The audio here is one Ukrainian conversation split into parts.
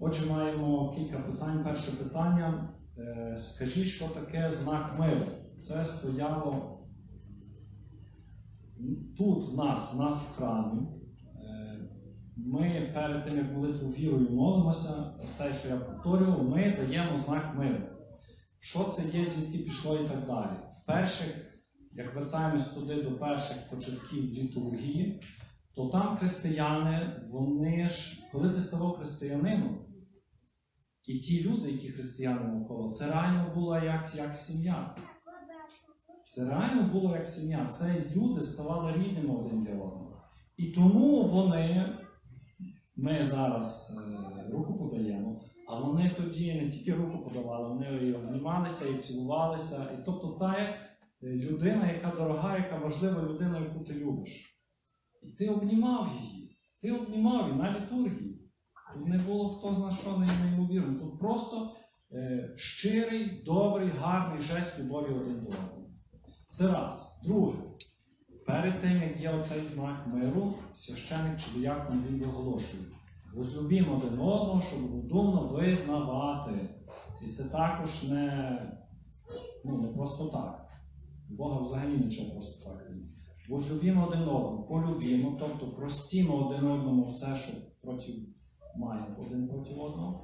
Отже, маємо кілька питань. Перше питання. Е, Скажіть, що таке знак миру? Це стояло тут в нас, в нас в храмі. Е, Ми перед тим, як молитву вірою молимося, це, що я повторював, ми даємо знак миру. Що це є, звідки пішло і так далі. В перших, як вертаємось туди до перших початків літургії, то там християни, вони ж, коли ти ставав християнином, і ті люди, які християни навколо, це реально була як, як сім'я. Це реально було як сім'я. Це люди ставали рідними один для одного. І тому вони, ми зараз е, руку подаємо, а вони тоді не тільки руку подавали, вони і обнімалися, і цілувалися. І тобто та е, людина, яка дорога, яка важлива людина, яку ти любиш. І ти обнімав її. Ти обнімав її на літургії. Тут не було хто зна що неймовірно. Тут просто е, щирий, добрий, гарний жест любові один до одного. Це раз. Друге. Перед тим, як є оцей знак миру, священик чи диякон він виголошує. Возлюбімо один одного, щоб розумно визнавати. І це також не, ну, не просто так. Бога взагалі нічого просто так. Возлюбімо один одного, полюбімо, тобто простімо один одному все, що проти маємо один проти одного.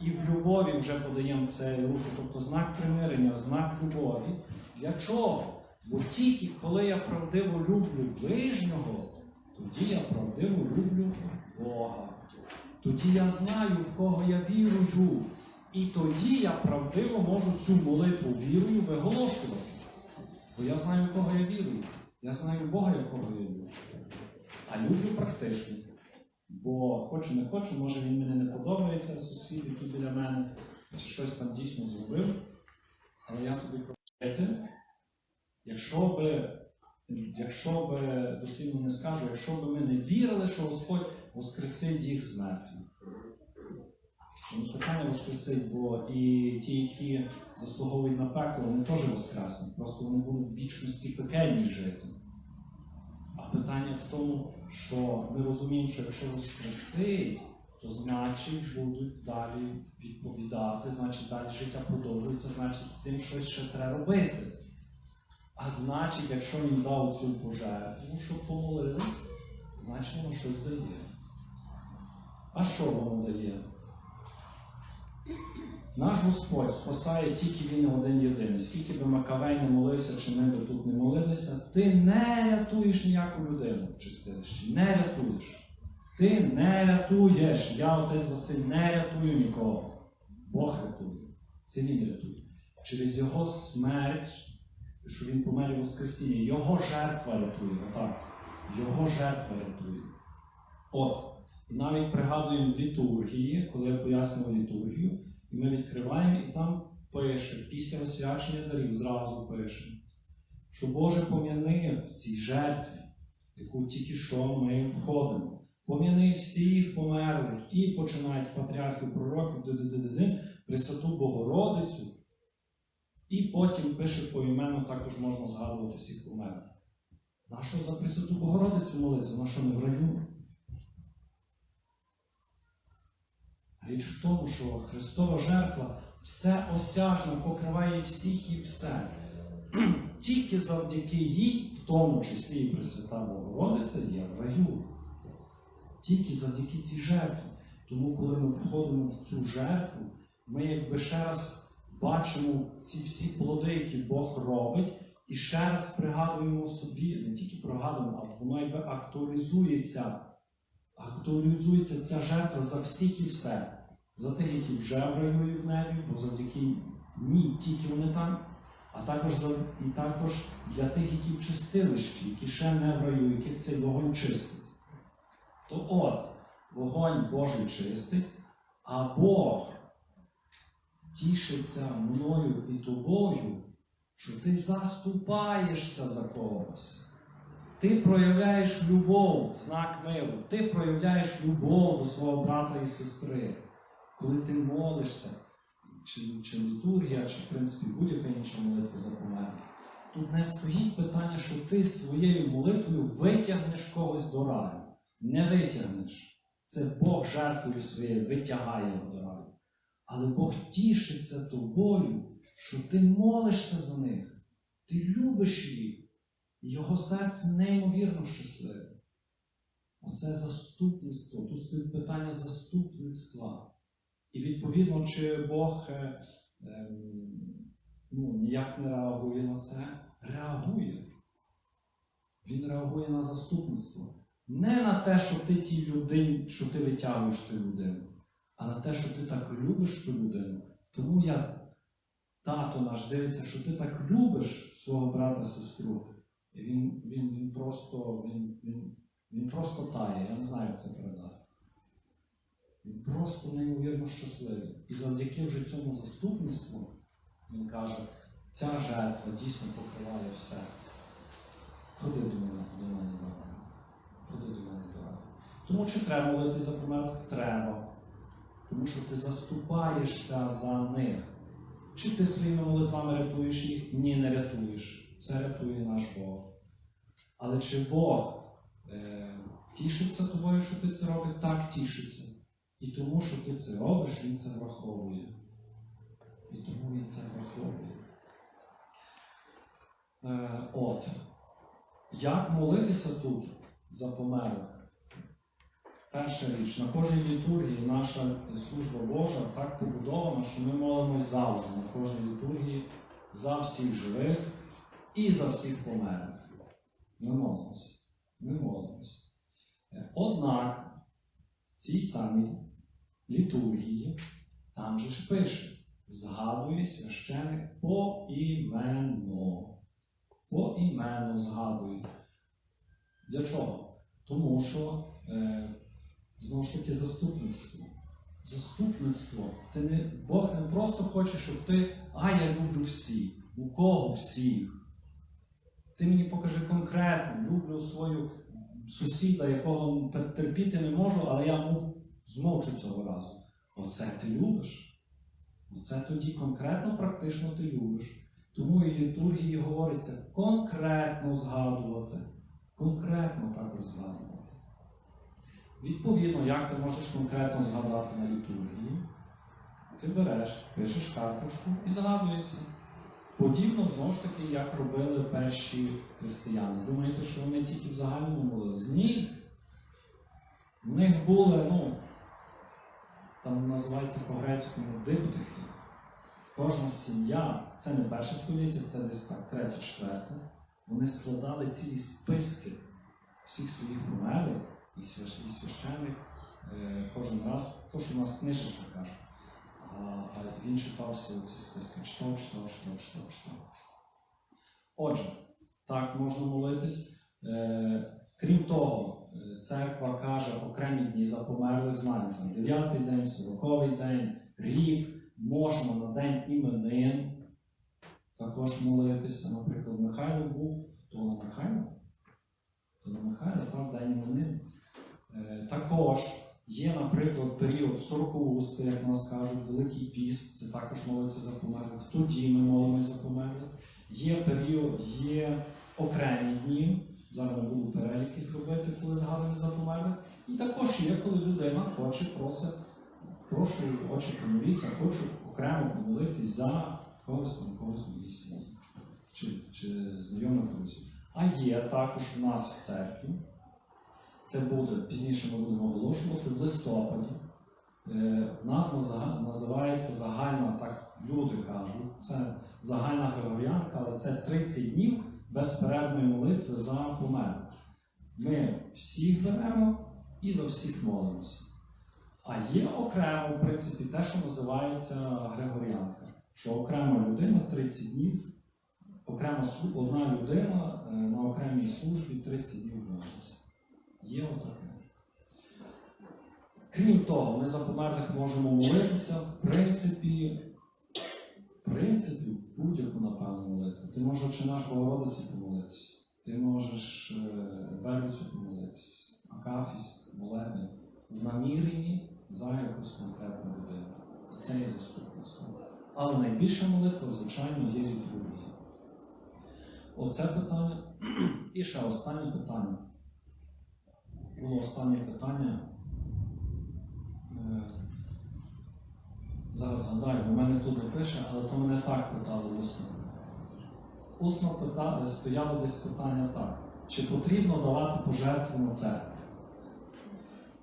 І в любові вже подаємо цей рух, тобто знак примирення, знак любові. Для чого? Бо тільки коли я правдиво люблю ближнього, тоді я правдиво люблю Бога. Тоді я знаю, в кого я вірую. І тоді я правдиво можу цю молитву вірою виголошувати. Бо я знаю, в кого я вірую. Я знаю Бога, якого я люблю. А люблю практично. Бо хочу не хочу, може він мені не подобається, сусід, який біля мене, чи щось там дійсно зробив. Але я тобі просити, якщо би, якщо би, дослівно не скажу, якщо би ми не вірили, що Господь воскресить їх з мертвих. Питання воскресить, бо і ті, які заслуговують на пекло, вони теж воскреснуть. Просто вони будуть в вічності пекельні жити. А питання в тому, що ми розуміємо, що якщо воскресить, то значить будуть далі відповідати, значить далі життя продовжується, значить з цим щось ще треба робити. А значить, якщо він дав цю пожертву, щоб помолились, значить воно щось дає. А що воно дає? Наш Господь спасає тільки Він один єдиний. Скільки би Макавей не молився, чи ми би тут не молилися, ти не рятуєш ніяку людину в чистилищі. Не рятуєш. Ти не рятуєш. Я, отець Василь, не рятую нікого. Бог рятує. Це Він рятує. Через Його смерть, що Він помер у Воскресіння, Його жертва рятує. Отак. Його жертва рятує. От. Навіть пригадуємо літургії, коли я пояснював літургію, і ми відкриваємо, і там пише, після освячення дарів зразу пише, що Боже пом'яни в цій жертві, яку тільки що ми входимо. Пом'яни всіх померлих і починає з патріархів пророків ди-ди-ди-ди-ди, Пресвяту Богородицю. І потім пише поіменно, також можна згадувати всіх померлих. Нащо за Пресвяту Богородицю молитися? На що не в раю? Річ в тому, що Христова жертва все осяжно покриває всіх і все. Тільки завдяки їй, в тому числі і Пресвята Богородиця, є в раю. Тільки завдяки цій жертві. Тому, коли ми входимо в цю жертву, ми якби ще раз бачимо ці всі плоди, які Бог робить, і ще раз пригадуємо собі, не тільки пригадуємо, а воно якби актуалізується. Актуалізується ця жертва за всіх і все. За тих, які вже в раю в небі, бо завдяки ні, тільки вони там, а також за, і також для тих, які в чистилищі, які ще не в раю, яких цей вогонь чистить. То от, вогонь Божий чистить, а Бог тішиться мною і тобою, що ти заступаєшся за когось. Ти проявляєш любов, знак миру, ти проявляєш любов до свого брата і сестри, коли ти молишся, чи, чи літургія, чи в принципі будь-яка інша молитва за померлих. Тут не стоїть питання, що ти своєю молитвою витягнеш когось до раю. Не витягнеш. Це Бог жертвою своєю витягає до раю. Але Бог тішиться тобою, що ти молишся за них, ти любиш їх, його серце неймовірно щасливе. Оце заступництво, тут стоїть питання заступництва. І відповідно, чи Бог е, ем, ну, ніяк не реагує на це, реагує. Він реагує на заступництво. Не на те, що ти тій людині, що ти витягуєш ту людину, а на те, що ти так любиш ту людину. Тому як тато наш дивиться, що ти так любиш свого брата, сестру, і він, він, він просто він, він, він просто тає, я не знаю, як це передати. Він просто неймовірно щасливий. І завдяки вже цьому заступництву він каже, ця жертва дійсно покриває все. Ходи до мене, до мене до. Ходи до мене до раю. Тому чи треба молитися за померлих? Треба. Тому що ти заступаєшся за них. Чи ти своїми молитвами рятуєш їх? Ні, не рятуєш. Це рятує наш Бог. Але чи Бог е, тішиться тобою, що ти це робиш? Так тішиться. І тому, що ти це робиш, Він це враховує. І тому він це враховує. Е, от. Як молитися тут за померлих? Перша річ, на кожній літургії наша служба Божа так побудована, що ми молимось завжди на кожній літургії за всіх живих і за всіх померлих. Ми молимося. Ми молимося. Однак в цій самій літургії там же ж пише, згадує священик поіменно. Поіменно згадує. Для чого? Тому що е, знову ж таки заступництво. Заступництво. Ти не, Бог не просто хоче, щоб ти, а я люблю всіх. У кого всіх? Ти мені покажи конкретно, люблю свою сусіда, якого терпіти не можу, але я змовчу цього разу. Оце ти любиш. Оце тоді конкретно, практично ти любиш. Тому і літургії говориться конкретно згадувати. Конкретно також згадувати. Відповідно, як ти можеш конкретно згадати на літургії? Ти береш, пишеш карточку і згадується. Подібно знову ж таки, як робили перші християни. Думаєте, що вони тільки в загальному молились? Ні. В них були, ну, там називається по-грецькому диптихи. Кожна сім'я, це не перше століття, це десь так, третє, четверте. Вони складали цілі списки всіх своїх померлих і свящ- і священник е, кожен раз, то, що у нас книжечка каже, а, він читав всі ці списки, читав, читав, читав, читав, читав. Отже, так можна молитись. Крім того, е, церква каже окремі дні за померлих знаємо, там 9 день, 40 день, рік, можна на день іменин також молитися. Наприклад, Михайло був, то на Михайло, то на Михайло, там день іменин. Е, також є, наприклад, період сорокоусти, як нас кажуть, Великий піст, це також молиться за померлих. Тоді ми молимося за померлих. Є період, є окремі дні. Зараз не буду перелік їх робити, коли згадуємо за померлих. І також є, коли людина хоче, просить, прошу, хоче помолитися, хочу окремо помолитись за когось там, когось її сім'ї чи, чи знайомих друзів. А є також у нас в церкві, це буде пізніше ми будемо оголошувати в листопаді. Е, в нас називається загальна, так люди кажуть, це загальна григоріанка, але це 30 днів безперервної молитви за померлих. Ми всіх беремо і за всіх молимося. А є окремо, в принципі, те, що називається Григоріанка, що окрема людина 30 днів, окрема одна людина е, на окремій службі 30 днів молиться. Є отаке. Крім того, ми за померлих можемо молитися, в принципі, в принципі, будь-яку, напевно, молитву. Ти можеш чи наш Богородиці помолитися, ти можеш е, Вервицю помолитися, Акафіст, молебень в наміренні за якусь конкретну людину. І це є заступництво. Але найбільша молитва, звичайно, є літургія. Оце питання. І ще останнє питання. Було останнє питання. Зараз згадаю, в мене тут не пише, але то мене так питали усно. Усно пита... стояло десь питання так. Чи потрібно давати пожертву на церкву?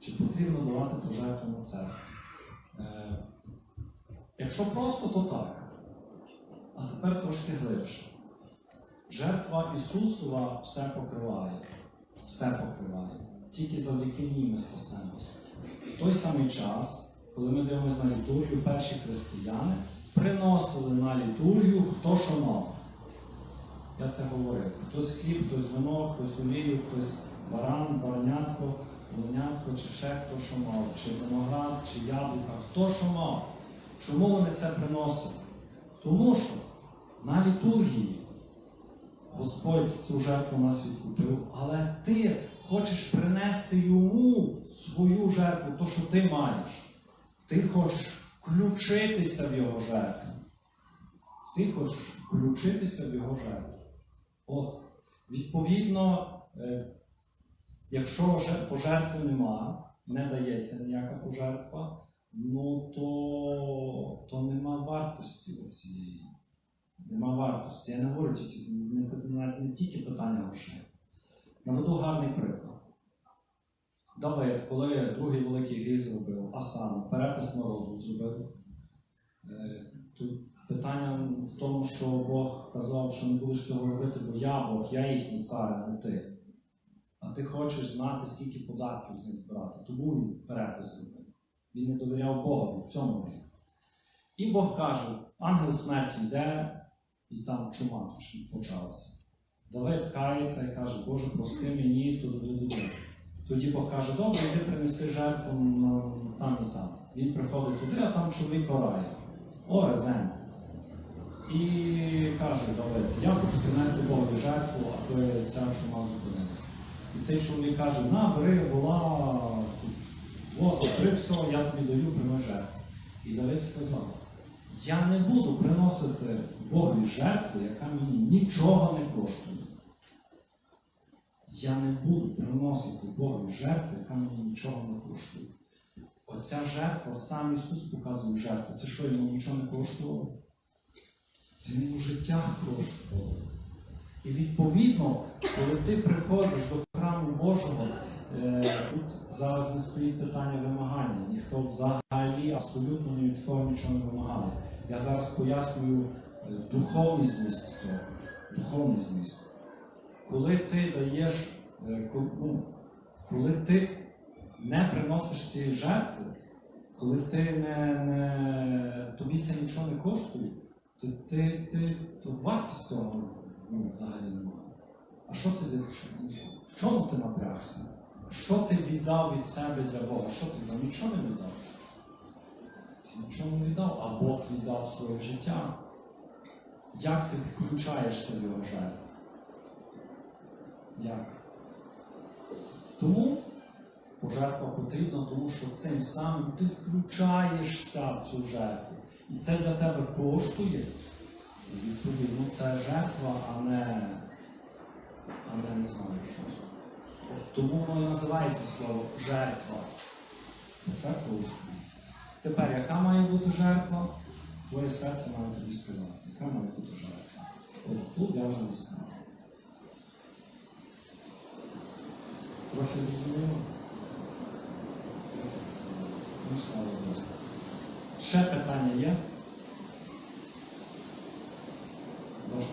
Чи потрібно давати пожертву на церкву? Е, якщо просто, то так. А тепер трошки глибше. Жертва Ісусова все покриває. Все покриває. Тільки завдяки ній ми спасемося. В той самий час, коли ми дивимося на літургію, перші християни приносили на літургію хто що мав. Я це говорив. Хтось хліб, хтось вино, хтось олію, хтось баран, баранятко, оленятко, чи ще хто що мав, чи виноград, чи яблука, хто що мав. Чому вони це приносили? Тому що на літургії Господь цю жертву нас відкупив, але ти хочеш принести йому свою жертву, то, що ти маєш. Ти хочеш включитися в його жертву. Ти хочеш включитися в його жертву. От, відповідно, е, якщо пожертви нема, не дається ніяка пожертва, ну то, то нема вартості цієї. Нема вартості. Я не говорю тільки, не, не, не тільки питання грошей. Наведу гарний приклад. Давид, коли другий великий гріх зробив, а саме перепис народу зробив, е, тут питання в тому, що Бог казав, що не будеш цього робити, бо я Бог, я їхній цар, а не ти. А ти хочеш знати, скільки податків з них збирати. Тому він перепис зробив. Він не довіряв Богу в цьому гріх. І Бог каже: ангел смерті йде, і там чума почалася. Давид кається і каже, Боже, прости мені, то туди. Тоді Бог каже, добре, йди принеси жертву на- там і там. Він приходить туди, а там чоловік орає. О, резен. І каже Давид, я хочу принести Богові жертву, аби ця чума зупинилася. І цей чоловік каже, на, бери вола, воза, бери все, я тобі даю, приноси жертву. І Давид сказав, я не буду приносити Богові жертву, яка мені нічого не коштує. Я не буду приносити Богові жертву, яка мені нічого не коштує. Оця жертва, сам Ісус показує жертву. Це що йому нічого не коштувало? Це йому життя коштувало. І відповідно, коли ти приходиш до храму Божого, е, тут зараз не стоїть питання вимагання. Ніхто взагалі абсолютно ні від кого нічого не вимагає. Я зараз пояснюю е, духовний зміст цього. Духовний зміст. Коли ти даєш, е, ну, коли ти не приносиш цієї жертви, коли ти не, не тобі це нічого не коштує, то ти, ти то вартість цього ну, взагалі немає. А що це в чому ти напрягся? Що ти віддав від себе для Бога? Що ти віддав? Нічого не віддав. Нічого не віддав, а Бог віддав своє життя. Як ти включаєшся в його жертву? Як? Тому пожертва потрібна, тому що цим самим ти включаєшся в цю жертву. І це для тебе коштує. І відповідно це жертва, а не, а не не знаю що. Тому воно і називається слово жертва. Це коштує. Тепер, яка має бути жертва? Твоє серце має тобі сказати, яка має бути жертва. От тут я вже не скажу. Трохи зрозуміло? Ну, слава Богу. Ще питання є? Прошу.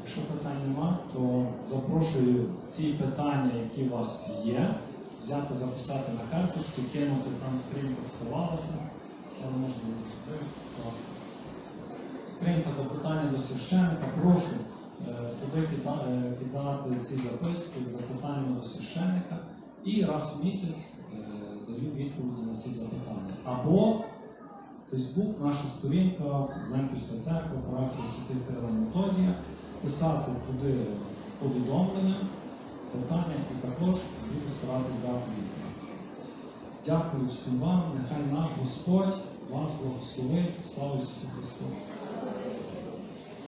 Якщо питань нема, то запрошую ці питання, які у вас є, взяти, записати на карточку, кинути там скринька сховалася. Я не можу. Скринька запитання до священника, прошу туди кида- е, ці записки з запитаннями до священника і раз в місяць е, даю відповіді на ці запитання. Або Фейсбук, наша сторінка, Лемківська церква, парафія Святих Кирила Методія, писати туди повідомлення, питання і також буду старатися дати відповідь. Дякую всім вам, нехай наш Господь вас благословить. Слава Ісусу Христу!